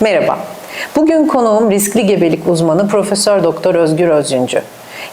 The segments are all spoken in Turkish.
Merhaba. Bugün konuğum riskli gebelik uzmanı Profesör Doktor Özgür Özüncü.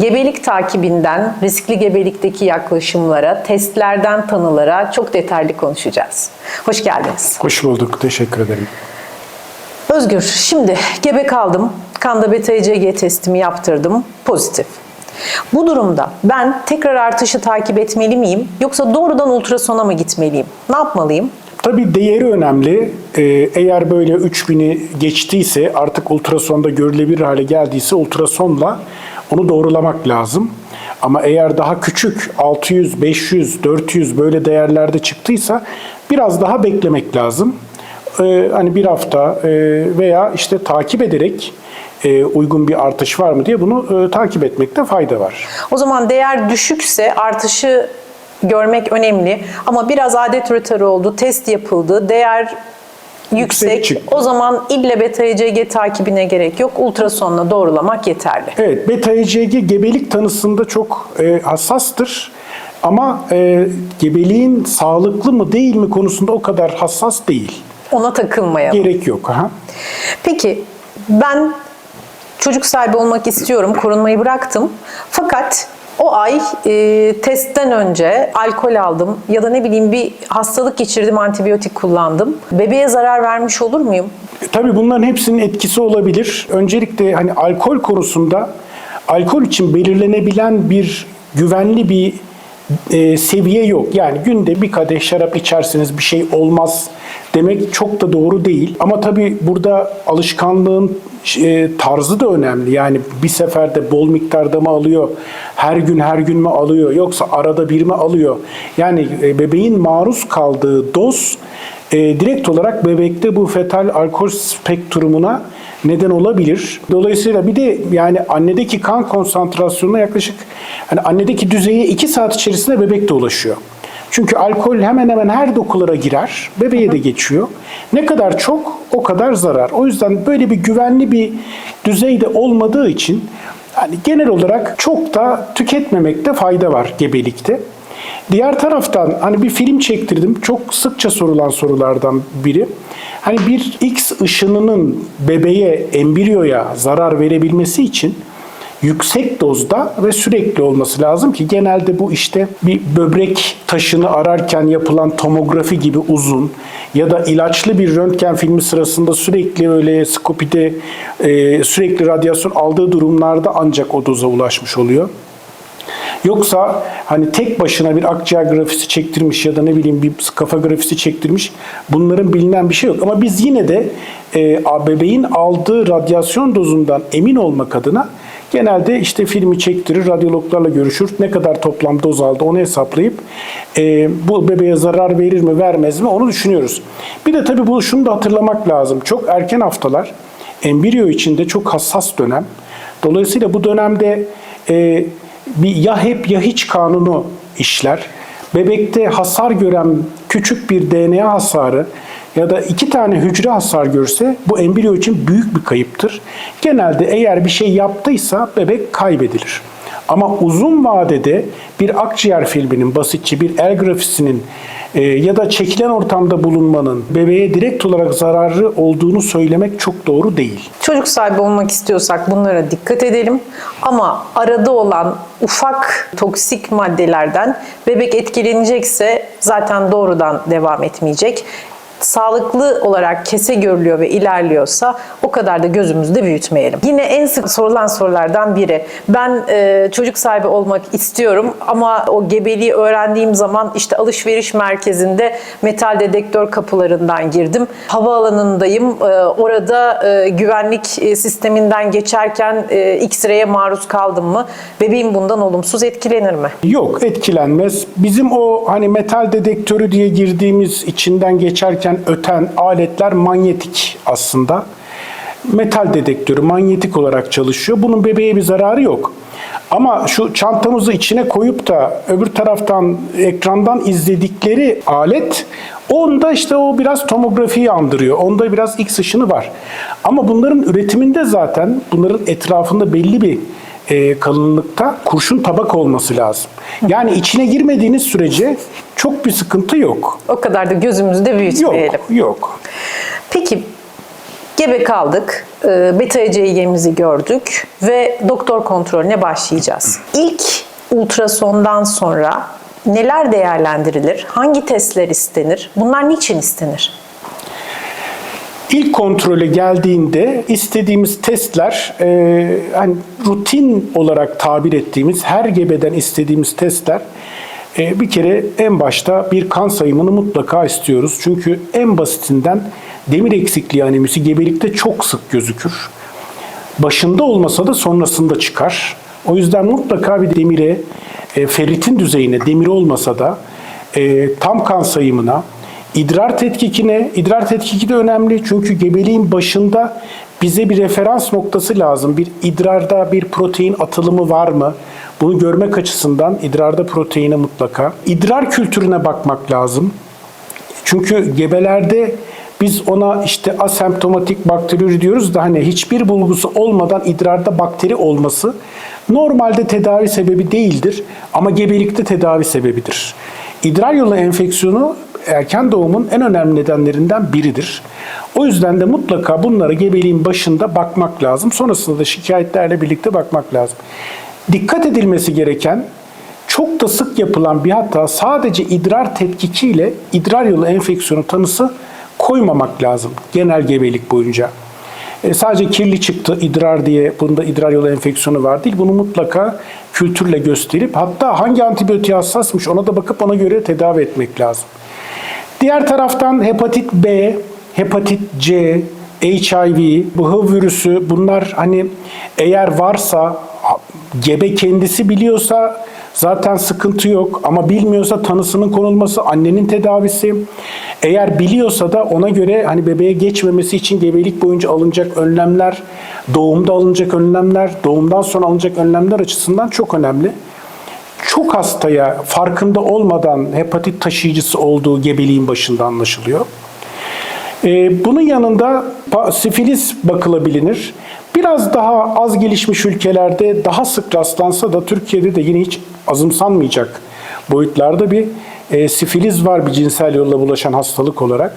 Gebelik takibinden riskli gebelikteki yaklaşımlara, testlerden tanılara çok detaylı konuşacağız. Hoş geldiniz. Hoş bulduk. Teşekkür ederim. Özgür, şimdi gebe kaldım. Kanda beta-HCG testimi yaptırdım. Pozitif. Bu durumda ben tekrar artışı takip etmeli miyim yoksa doğrudan ultrasona mı gitmeliyim? Ne yapmalıyım? Tabii değeri önemli. Ee, eğer böyle 3000'i geçtiyse artık ultrasonda görülebilir hale geldiyse ultrasonla onu doğrulamak lazım. Ama eğer daha küçük 600, 500, 400 böyle değerlerde çıktıysa biraz daha beklemek lazım. Ee, hani bir hafta e, veya işte takip ederek e, uygun bir artış var mı diye bunu e, takip etmekte fayda var. O zaman değer düşükse artışı görmek önemli ama biraz adet rötarı oldu, test yapıldı, değer yüksek. çıktı. O zaman ille beta HCG takibine gerek yok. Ultrasonla doğrulamak yeterli. Evet, beta HCG gebelik tanısında çok e, hassastır. Ama e, gebeliğin sağlıklı mı değil mi konusunda o kadar hassas değil. Ona takılmayalım. Gerek yok. Aha. Peki ben çocuk sahibi olmak istiyorum, korunmayı bıraktım. Fakat o ay e, testten önce alkol aldım ya da ne bileyim bir hastalık geçirdim, antibiyotik kullandım. Bebeğe zarar vermiş olur muyum? E, Tabii bunların hepsinin etkisi olabilir. Öncelikle hani alkol konusunda alkol için belirlenebilen bir güvenli bir e, seviye yok. Yani günde bir kadeh şarap içerseniz bir şey olmaz demek çok da doğru değil. Ama tabii burada alışkanlığın e, tarzı da önemli. Yani bir seferde bol miktarda mı alıyor, her gün her gün mü alıyor, yoksa arada bir mi alıyor? Yani e, bebeğin maruz kaldığı doz e, direkt olarak bebekte bu fetal alkol spektrumuna neden olabilir. Dolayısıyla bir de yani annedeki kan konsantrasyonuna yaklaşık hani annedeki düzeye 2 saat içerisinde bebek de ulaşıyor. Çünkü alkol hemen hemen her dokulara girer, bebeğe de geçiyor. Ne kadar çok o kadar zarar. O yüzden böyle bir güvenli bir düzeyde olmadığı için yani genel olarak çok da tüketmemekte fayda var gebelikte. Diğer taraftan hani bir film çektirdim. Çok sıkça sorulan sorulardan biri. Hani bir X ışınının bebeğe, embriyoya zarar verebilmesi için yüksek dozda ve sürekli olması lazım ki genelde bu işte bir böbrek taşını ararken yapılan tomografi gibi uzun ya da ilaçlı bir röntgen filmi sırasında sürekli öyle skopide e, sürekli radyasyon aldığı durumlarda ancak o doza ulaşmış oluyor. Yoksa hani tek başına bir akciğer grafisi çektirmiş ya da ne bileyim bir kafa grafisi çektirmiş bunların bilinen bir şey yok. Ama biz yine de e, bebeğin aldığı radyasyon dozundan emin olmak adına genelde işte filmi çektirir, radyologlarla görüşür. Ne kadar toplam doz aldı onu hesaplayıp e, bu bebeğe zarar verir mi vermez mi onu düşünüyoruz. Bir de tabii bu şunu da hatırlamak lazım. Çok erken haftalar embriyo içinde çok hassas dönem. Dolayısıyla bu dönemde e, bir ya hep ya hiç kanunu işler. Bebekte hasar gören küçük bir DNA hasarı ya da iki tane hücre hasar görse bu embriyo için büyük bir kayıptır. Genelde eğer bir şey yaptıysa bebek kaybedilir. Ama uzun vadede bir akciğer filminin basitçe bir el grafisinin e, ya da çekilen ortamda bulunmanın bebeğe direkt olarak zararlı olduğunu söylemek çok doğru değil. Çocuk sahibi olmak istiyorsak bunlara dikkat edelim. Ama arada olan ufak toksik maddelerden bebek etkilenecekse zaten doğrudan devam etmeyecek. Sağlıklı olarak kese görülüyor ve ilerliyorsa o kadar da gözümüzde büyütmeyelim. Yine en sık sorulan sorulardan biri. Ben e, çocuk sahibi olmak istiyorum ama o gebeliği öğrendiğim zaman işte alışveriş merkezinde metal dedektör kapılarından girdim. Havaalanındayım. E, orada e, güvenlik e, sisteminden geçerken e, X-ray'e maruz kaldım mı? Bebeğim bundan olumsuz etkilenir mi? Yok etkilenmez. Bizim o hani metal dedektörü diye girdiğimiz içinden geçerken öten aletler manyetik aslında. Metal dedektörü manyetik olarak çalışıyor. Bunun bebeğe bir zararı yok. Ama şu çantamızı içine koyup da öbür taraftan ekrandan izledikleri alet onda işte o biraz tomografiyi andırıyor. Onda biraz X ışını var. Ama bunların üretiminde zaten bunların etrafında belli bir e, kalınlıkta kurşun tabak olması lazım. Yani içine girmediğiniz sürece çok bir sıkıntı yok. O kadar da gözümüzde büyütmeyelim. Yok, yok. Peki Gebe kaldık, e, beta ECG'mizi gördük ve doktor kontrolüne başlayacağız. İlk ultrasondan sonra neler değerlendirilir? Hangi testler istenir? Bunlar niçin istenir? İlk kontrole geldiğinde istediğimiz testler, e, hani rutin olarak tabir ettiğimiz her gebeden istediğimiz testler e, bir kere en başta bir kan sayımını mutlaka istiyoruz. Çünkü en basitinden demir eksikliği anemisi gebelikte çok sık gözükür. Başında olmasa da sonrasında çıkar. O yüzden mutlaka bir demire, e, ferritin düzeyine, demir olmasa da e, tam kan sayımına, idrar tetkikine, idrar tetkiki de önemli çünkü gebeliğin başında bize bir referans noktası lazım. Bir idrarda bir protein atılımı var mı? Bunu görmek açısından idrarda proteine mutlaka. İdrar kültürüne bakmak lazım. Çünkü gebelerde biz ona işte asemptomatik bakteriyoloji diyoruz da hani hiçbir bulgusu olmadan idrarda bakteri olması normalde tedavi sebebi değildir ama gebelikte tedavi sebebidir. İdrar yolu enfeksiyonu erken doğumun en önemli nedenlerinden biridir. O yüzden de mutlaka bunlara gebeliğin başında bakmak lazım. Sonrasında da şikayetlerle birlikte bakmak lazım. Dikkat edilmesi gereken çok da sık yapılan bir hata sadece idrar tetkikiyle idrar yolu enfeksiyonu tanısı koymamak lazım genel gebelik boyunca. E, sadece kirli çıktı idrar diye bunda idrar yolu enfeksiyonu var değil. Bunu mutlaka kültürle gösterip hatta hangi antibiyotiğe hassasmış ona da bakıp ona göre tedavi etmek lazım. Diğer taraftan hepatit B, hepatit C, HIV, bu virüsü bunlar hani eğer varsa gebe kendisi biliyorsa zaten sıkıntı yok ama bilmiyorsa tanısının konulması annenin tedavisi. Eğer biliyorsa da ona göre hani bebeğe geçmemesi için gebelik boyunca alınacak önlemler, doğumda alınacak önlemler, doğumdan sonra alınacak önlemler açısından çok önemli çok hastaya farkında olmadan hepatit taşıyıcısı olduğu gebeliğin başında anlaşılıyor. Ee, bunun yanında sifilis bakılabilir. Biraz daha az gelişmiş ülkelerde daha sık rastlansa da Türkiye'de de yine hiç azımsanmayacak boyutlarda bir e, sifiliz var bir cinsel yolla bulaşan hastalık olarak.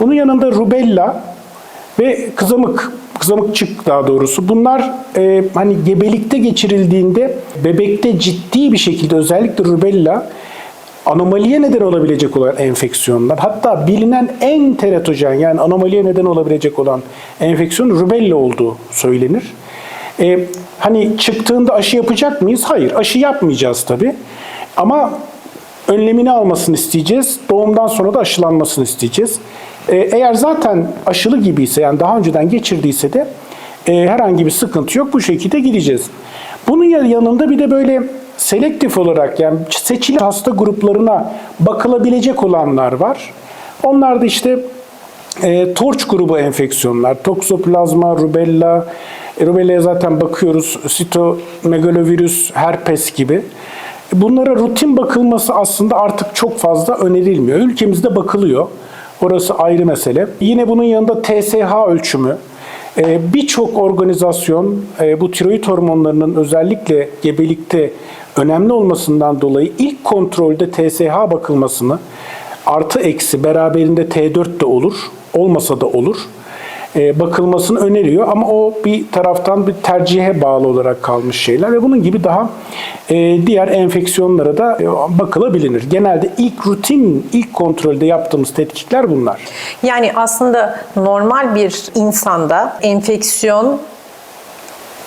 Bunun yanında rubella ve kızamık, kızamıkçık daha doğrusu. Bunlar e, hani gebelikte geçirildiğinde bebekte ciddi bir şekilde özellikle rubella anomaliye neden olabilecek olan enfeksiyonlar. Hatta bilinen en teratojen yani anomaliye neden olabilecek olan enfeksiyon rubella olduğu söylenir. E, hani çıktığında aşı yapacak mıyız? Hayır, aşı yapmayacağız tabii. Ama önlemini almasını isteyeceğiz. Doğumdan sonra da aşılanmasını isteyeceğiz. Ee, Eğer zaten aşılı gibiyse yani daha önceden geçirdiyse de e, herhangi bir sıkıntı yok. Bu şekilde gideceğiz. Bunun ya- yanında bir de böyle selektif olarak yani seçili hasta gruplarına bakılabilecek olanlar var. Onlar da işte e, torç grubu enfeksiyonlar, toksoplazma, rubella, e, rubella'ya zaten bakıyoruz, sitomegalovirüs, herpes gibi. Bunlara rutin bakılması aslında artık çok fazla önerilmiyor. Ülkemizde bakılıyor. Orası ayrı mesele. Yine bunun yanında TSH ölçümü. Ee, Birçok organizasyon e, bu tiroid hormonlarının özellikle gebelikte önemli olmasından dolayı ilk kontrolde TSH bakılmasını artı eksi beraberinde T4 de olur, olmasa da olur e, bakılmasını öneriyor ama o bir taraftan bir tercihe bağlı olarak kalmış şeyler ve bunun gibi daha e, diğer enfeksiyonlara da e, bakılabilir. Genelde ilk rutin, ilk kontrolde yaptığımız tetkikler bunlar. Yani aslında normal bir insanda enfeksiyon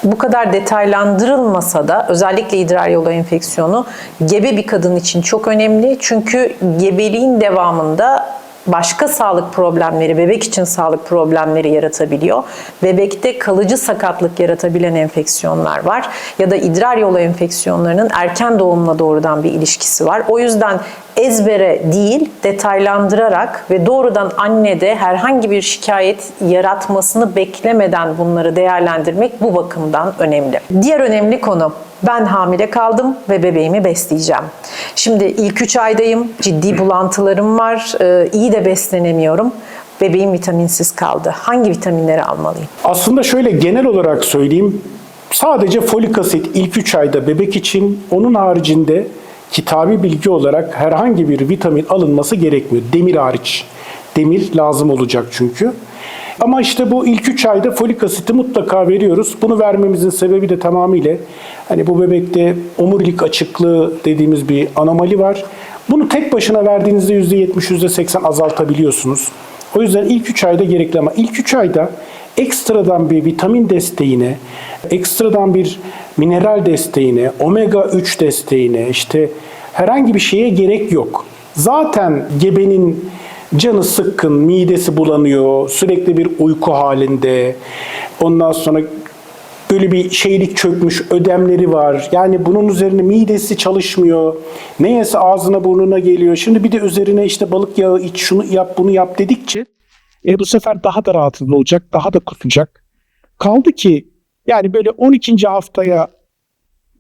bu kadar detaylandırılmasa da özellikle idrar yolu enfeksiyonu gebe bir kadın için çok önemli. Çünkü gebeliğin devamında başka sağlık problemleri, bebek için sağlık problemleri yaratabiliyor. Bebekte kalıcı sakatlık yaratabilen enfeksiyonlar var. Ya da idrar yolu enfeksiyonlarının erken doğumla doğrudan bir ilişkisi var. O yüzden ezbere değil, detaylandırarak ve doğrudan annede herhangi bir şikayet yaratmasını beklemeden bunları değerlendirmek bu bakımdan önemli. Diğer önemli konu ben hamile kaldım ve bebeğimi besleyeceğim. Şimdi ilk 3 aydayım, ciddi bulantılarım var, e, iyi de beslenemiyorum. Bebeğim vitaminsiz kaldı. Hangi vitaminleri almalıyım? Aslında şöyle genel olarak söyleyeyim. Sadece folik asit ilk 3 ayda bebek için onun haricinde kitabi bilgi olarak herhangi bir vitamin alınması gerekmiyor. Demir hariç. Demir lazım olacak çünkü. Ama işte bu ilk 3 ayda folik asiti mutlaka veriyoruz. Bunu vermemizin sebebi de tamamıyla hani bu bebekte omurilik açıklığı dediğimiz bir anomali var. Bunu tek başına verdiğinizde %70, %80 azaltabiliyorsunuz. O yüzden ilk 3 ayda gerekli ama ilk 3 ayda ekstradan bir vitamin desteğine, ekstradan bir mineral desteğine, omega 3 desteğine, işte herhangi bir şeye gerek yok. Zaten gebenin canı sıkkın, midesi bulanıyor, sürekli bir uyku halinde. Ondan sonra böyle bir şeylik çökmüş ödemleri var. Yani bunun üzerine midesi çalışmıyor. Ne yese ağzına burnuna geliyor. Şimdi bir de üzerine işte balık yağı iç şunu yap bunu yap dedikçe e, bu sefer daha da rahatsız olacak, daha da kusacak. Kaldı ki yani böyle 12. haftaya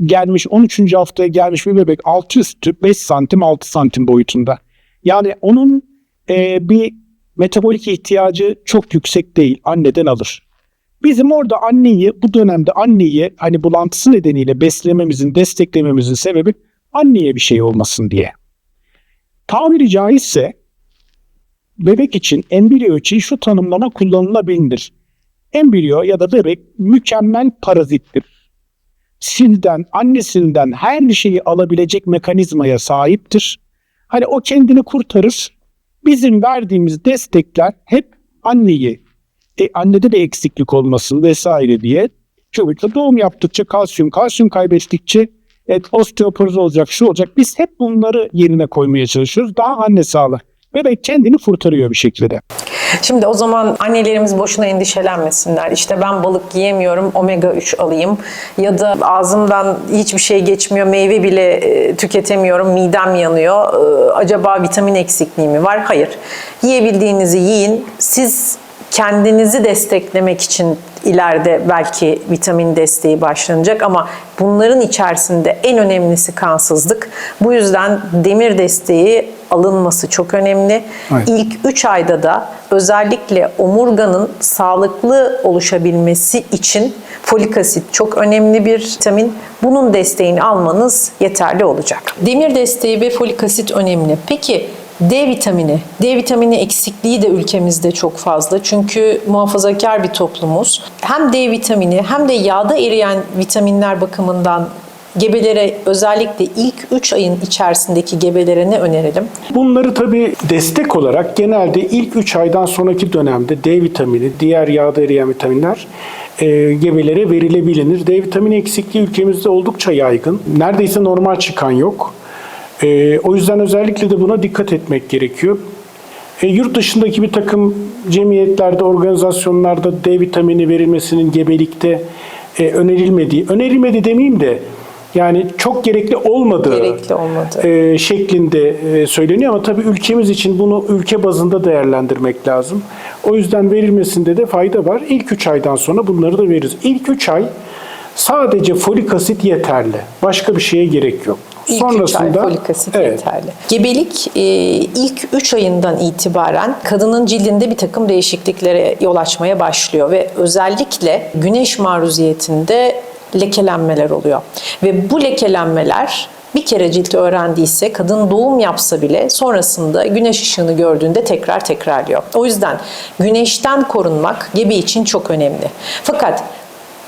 gelmiş, 13. haftaya gelmiş bir bebek altı üstü 5 santim 6 santim boyutunda. Yani onun e, bir metabolik ihtiyacı çok yüksek değil. Anneden alır. Bizim orada anneyi bu dönemde anneyi hani bulantısı nedeniyle beslememizin, desteklememizin sebebi anneye bir şey olmasın diye. Tabiri caizse bebek için embriyo için şu tanımlama kullanılabilir. Embriyo ya da bebek mükemmel parazittir. Sizden, annesinden her şeyi alabilecek mekanizmaya sahiptir. Hani o kendini kurtarır. Bizim verdiğimiz destekler hep anneyi, e, annede de eksiklik olmasın vesaire diye. Çocukta doğum yaptıkça kalsiyum, kalsiyum kaybettikçe evet, osteoporoz olacak, şu olacak. Biz hep bunları yerine koymaya çalışıyoruz. Daha anne sağlığı. Bebek kendini kurtarıyor bir şekilde. Şimdi o zaman annelerimiz boşuna endişelenmesinler. İşte ben balık yiyemiyorum, omega 3 alayım. Ya da ağzımdan hiçbir şey geçmiyor, meyve bile e, tüketemiyorum, midem yanıyor. E, Acaba vitamin eksikliği mi var? Hayır. Yiyebildiğinizi yiyin. Siz kendinizi desteklemek için ileride belki vitamin desteği başlanacak ama bunların içerisinde en önemlisi kansızlık. Bu yüzden demir desteği alınması çok önemli. Evet. İlk 3 ayda da özellikle omurganın sağlıklı oluşabilmesi için folik asit çok önemli bir vitamin. Bunun desteğini almanız yeterli olacak. Demir desteği ve folik asit önemli. Peki D vitamini, D vitamini eksikliği de ülkemizde çok fazla. Çünkü muhafazakar bir toplumuz. Hem D vitamini hem de yağda eriyen vitaminler bakımından gebelere özellikle ilk 3 ayın içerisindeki gebelere ne önerelim? Bunları tabii destek olarak genelde ilk 3 aydan sonraki dönemde D vitamini, diğer yağda eriyen vitaminler e, gebelere verilebilir. D vitamini eksikliği ülkemizde oldukça yaygın. Neredeyse normal çıkan yok. E, o yüzden özellikle de buna dikkat etmek gerekiyor. E, yurt dışındaki bir takım cemiyetlerde, organizasyonlarda D vitamini verilmesinin gebelikte e, önerilmediği, önerilmedi demeyeyim de yani çok gerekli olmadığı Gerekli olmadığı. e, şeklinde e, söyleniyor ama tabii ülkemiz için bunu ülke bazında değerlendirmek lazım. O yüzden verilmesinde de fayda var. İlk 3 aydan sonra bunları da veririz. İlk 3 ay sadece folik asit yeterli. Başka bir şeye gerek yok. İlk 3 ay folik asit evet, yeterli. Gebelik e, ilk 3 ayından itibaren kadının cildinde bir takım değişikliklere yol açmaya başlıyor ve özellikle güneş maruziyetinde lekelenmeler oluyor. Ve bu lekelenmeler bir kere cilt öğrendiyse kadın doğum yapsa bile sonrasında güneş ışığını gördüğünde tekrar tekrarlıyor. O yüzden güneşten korunmak gebe için çok önemli. Fakat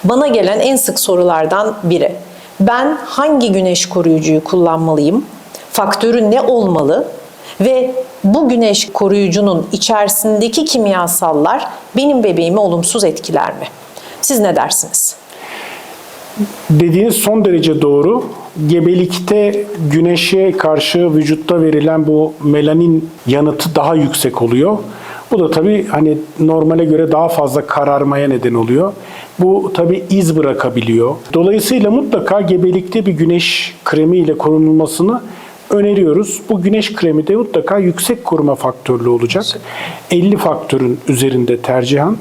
bana gelen en sık sorulardan biri. Ben hangi güneş koruyucuyu kullanmalıyım? Faktörü ne olmalı? Ve bu güneş koruyucunun içerisindeki kimyasallar benim bebeğimi olumsuz etkiler mi? Siz ne dersiniz? Dediğiniz son derece doğru. Gebelikte güneşe karşı vücutta verilen bu melanin yanıtı daha yüksek oluyor. Bu da tabii hani normale göre daha fazla kararmaya neden oluyor. Bu tabii iz bırakabiliyor. Dolayısıyla mutlaka gebelikte bir güneş kremi ile korunulmasını öneriyoruz. Bu güneş kremi de mutlaka yüksek koruma faktörlü olacak. 50 faktörün üzerinde tercihan.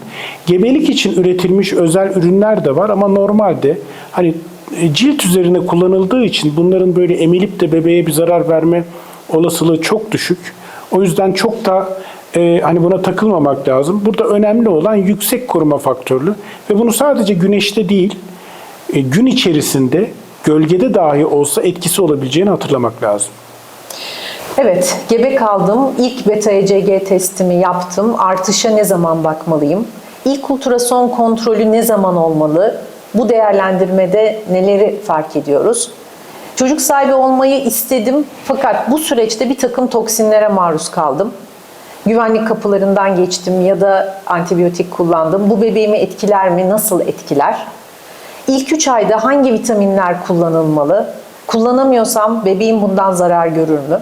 Gebelik için üretilmiş özel ürünler de var ama normalde hani e, cilt üzerine kullanıldığı için bunların böyle emilip de bebeğe bir zarar verme olasılığı çok düşük. O yüzden çok da e, hani buna takılmamak lazım. Burada önemli olan yüksek koruma faktörlü ve bunu sadece güneşte değil, e, gün içerisinde gölgede dahi olsa etkisi olabileceğini hatırlamak lazım. Evet, gebe kaldım. İlk beta ECG testimi yaptım. Artışa ne zaman bakmalıyım? İlk ultrason kontrolü ne zaman olmalı? Bu değerlendirmede neleri fark ediyoruz? Çocuk sahibi olmayı istedim fakat bu süreçte bir takım toksinlere maruz kaldım. Güvenlik kapılarından geçtim ya da antibiyotik kullandım. Bu bebeğimi etkiler mi? Nasıl etkiler? İlk 3 ayda hangi vitaminler kullanılmalı? Kullanamıyorsam bebeğim bundan zarar görür mü?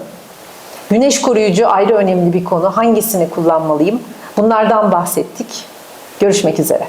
Güneş koruyucu ayrı önemli bir konu. Hangisini kullanmalıyım? Bunlardan bahsettik. Görüşmek üzere.